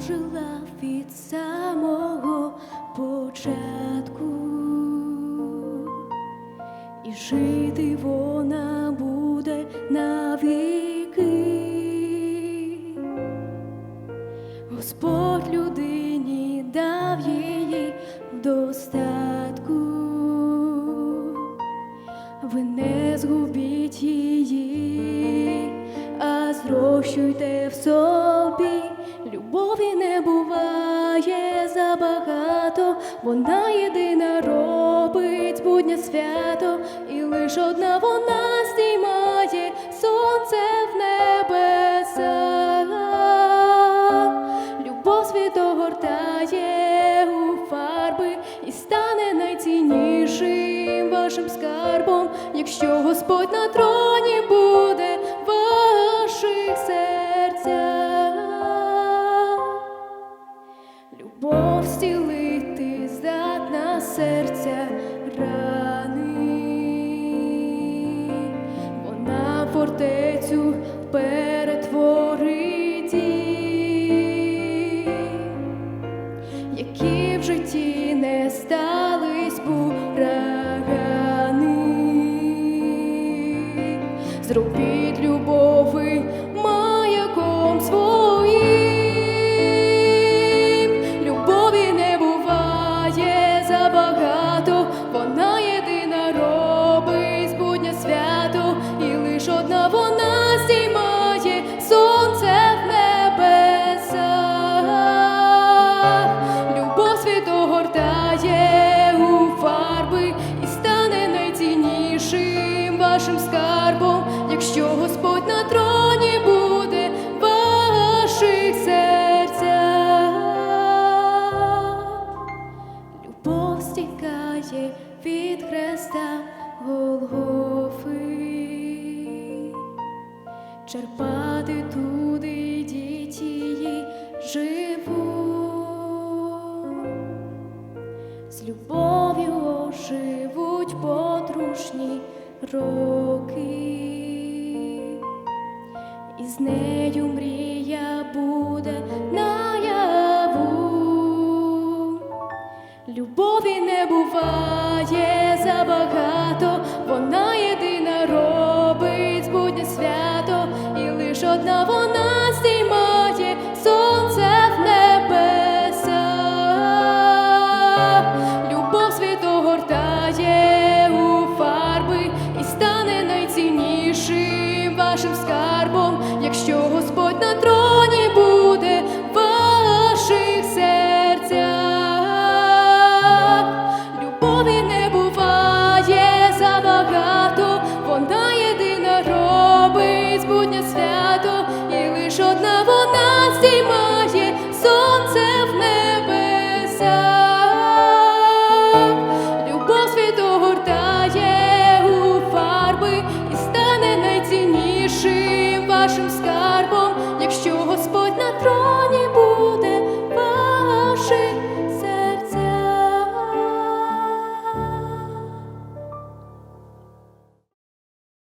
жила від самого початку, і жити вона буде навіки. Господь людині дав її достатку. Ви не згубіть її, а зрощуйте в собі. Любові не буває забагато, вона єдина робить будня свято, і лиш одна вона здіймає сонце Стікає від хреста Голгофи, черпати туди дітії живу, з любов'ю оживуть подружні роки, і з нею мрія буде Любові не буває забагато, вона єдина робить будня свято, і лиш одна вона здіймає сонце в небесах. Любов світ огортає у фарби і стане найціннішим вашим скарбом, якщо Господь на троні робить свято, і лиш одна вона здіймає сонце в небесах. Любов світ огортає у фарби і стане найціннішим вашим скарбом.